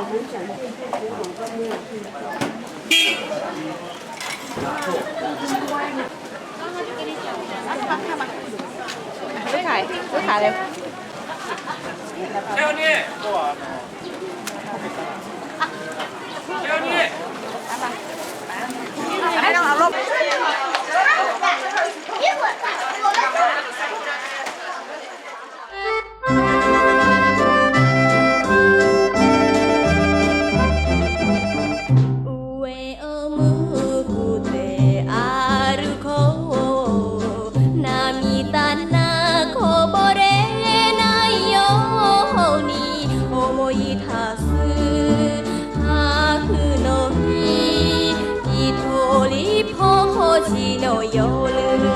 我们想进去古董方面去走。ซื้อขายซื้อขายเลยเจ้านี่เจ้านี่ไม่ต้องเอาลบ 時の夜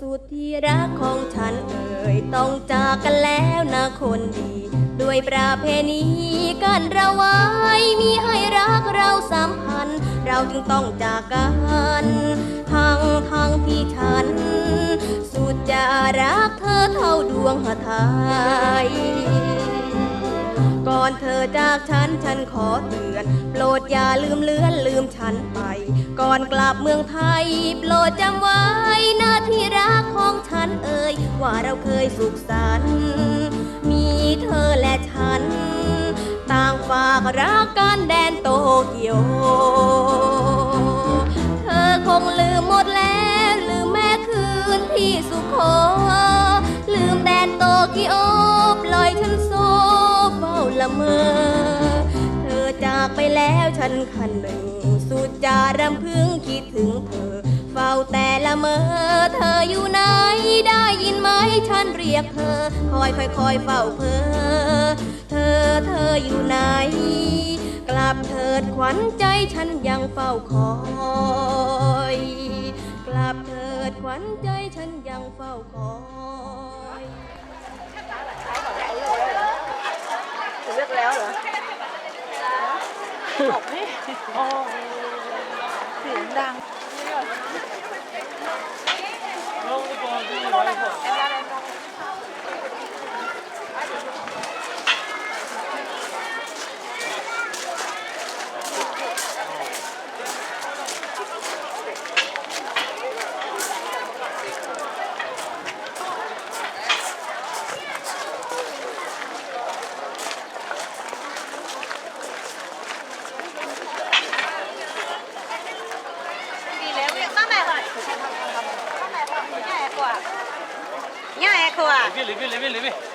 สุดที่รักของฉันเอ่ยต้องจากกันแล้วนะคนดี ด้วยประเพณีกันเราไว้มีให้รักเราสัมพันธ์ เราจึงต้องจากกันทั้งทั้งที่ฉัน สุดจะรักเธอเท่าดวงหทัย ก่อนเธอจากฉันฉันขอเตือน โปรดอย่าลืมเลือนลืมฉันไป ก่อนกลับเมืองไทย โปรดจำไว้นาที่รักของฉันเอ่ยว่าเราเคยสุขสันต์มีเธอและฉัน ต่างฝากรักกันแดนโตเกียว ละเมอ เธอจากไปแล้วฉันคันหนึ่ง สุดจารำพึงคิดถึงเธอ เฝ้าแต่ละเมอ เธออยู่ไหนได้ยินไหมฉันเรียกเธอ คอยคอยคอยเฝ้าเพอเธอเธออยู่ไหน กลับเถิดขวัญใจฉันยังเฝ้าคอย กลับเถิดขวัญใจฉันยังเฝ้าคอย บอกนี่โอ้เสียงดังบอย 里边里边里边里